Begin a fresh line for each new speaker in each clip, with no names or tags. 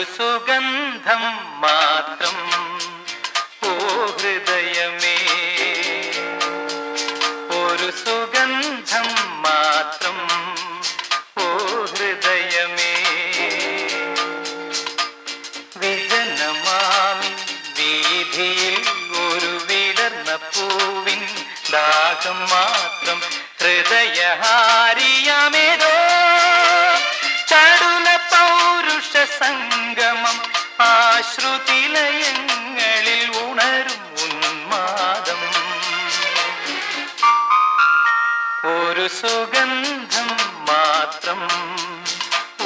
ഒരു സുഗന്ധം മാത്രം ഓ ഹൃദയമേ. ഒരു സുഗന്ധം മാത്രം ഓ ഹൃദയമേ. വിജനമാമി വീതിയിൽ ഒരു വിടർന്ന പൂവിൻ ദാഹം മാത്രം ഹൃദയഹാരി സുഗന്ധം മാത്രം.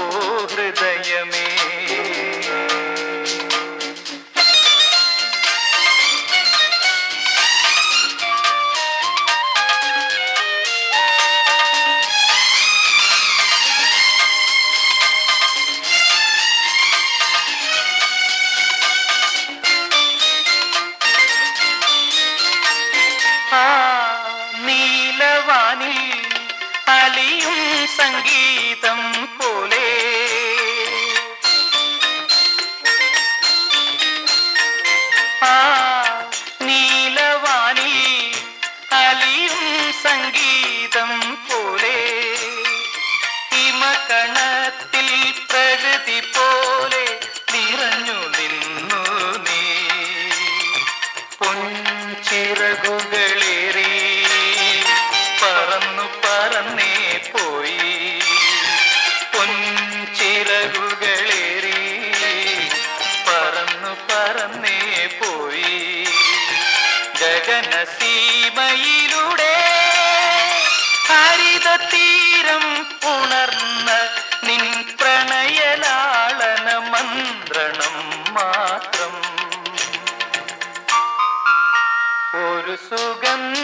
ഓ ഹൃദയമേ. അലിയും സംഗീതം പോലെ. ആ നീലവാനിൽ അലിയും സംഗീതം പോലെ. ഹിമകണത്തിൽ ഗഗനസീമയിലൂടെ ഹരിത തീരം ഉണർന്ന നിൻ പ്രണയലാളന മന്ത്രണം മാത്രം. ഒരു സുഗന്ധം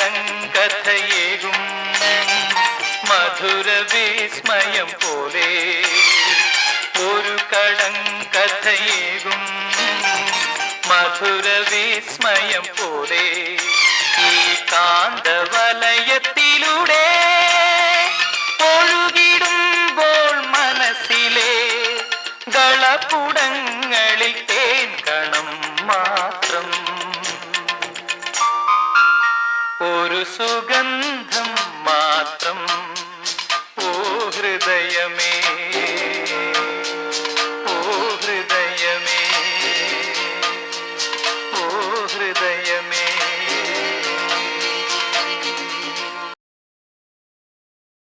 സുഗന്ധം മാത്രം